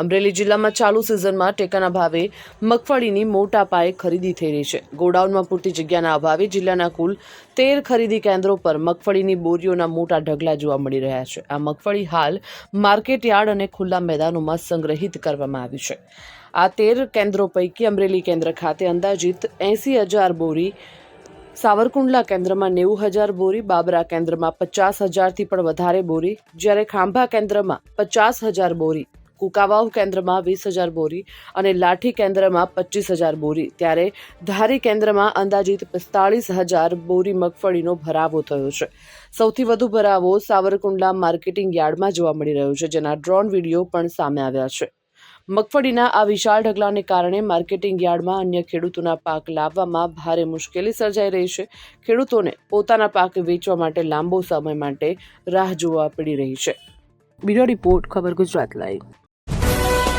અમરેલી જિલ્લામાં ચાલુ સિઝનમાં ટેકાના ભાવે મગફળીની મોટા પાયે ખરીદી થઈ રહી છે. ગોડાઉનમાં પૂરતી જગ્યાના અભાવે જિલ્લાના કુલ તેર ખરીદી કેન્દ્રો પર મગફળીની બોરીઓના મોટા ઢગલા જોવા મળી રહ્યા છે. આ મગફળી હાલ માર્કેટ યાર્ડ અને ખુલ્લા મેદાનોમાં સંગ્રહિત કરવામાં આવી છે. આ તેર કેન્દ્રો પૈકી અમરેલી કેન્દ્ર ખાતે અંદાજિત એંસી હજાર બોરી, સાવરકુંડલા કેન્દ્રમાં નેવું હજાર બોરી, બાબરા કેન્દ્રમાં પચાસ હજારથી પણ વધારે બોરી, જ્યારે ખાંભા કેન્દ્રમાં પચાસ હજાર બોરી કુકાવાવ કેન્દ્રમાં વીસ હજાર બોરી અને લાઠી કેન્દ્રમાં પચીસ હજાર બોરી. ત્યારે ધારી કેન્દ્રમાં અંદાજિત પિસ્તાળીસ હજાર બોરી મગફળીનો ભરાવો થયો છે. સૌથી વધુ ભરાવો સાવરકુંડલા માર્કેટિંગ યાર્ડમાં જોવા મળી રહ્યો છે, જેના ડ્રોન વીડિયો પણ સામે આવ્યા છે. મગફળીના આ વિશાળ ઢગલાને કારણે માર્કેટિંગ યાર્ડમાં અન્ય ખેડૂતોના પાક લાવવામાં ભારે મુશ્કેલી સર્જાઈ રહી છે. ખેડૂતોને પોતાના પાક વેચવા માટે લાંબો સમય માટે રાહ જોવા પડી રહી છે. બ્યુરો રિપોર્ટ, ખબર ગુજરાત લાઈવ. Thank you.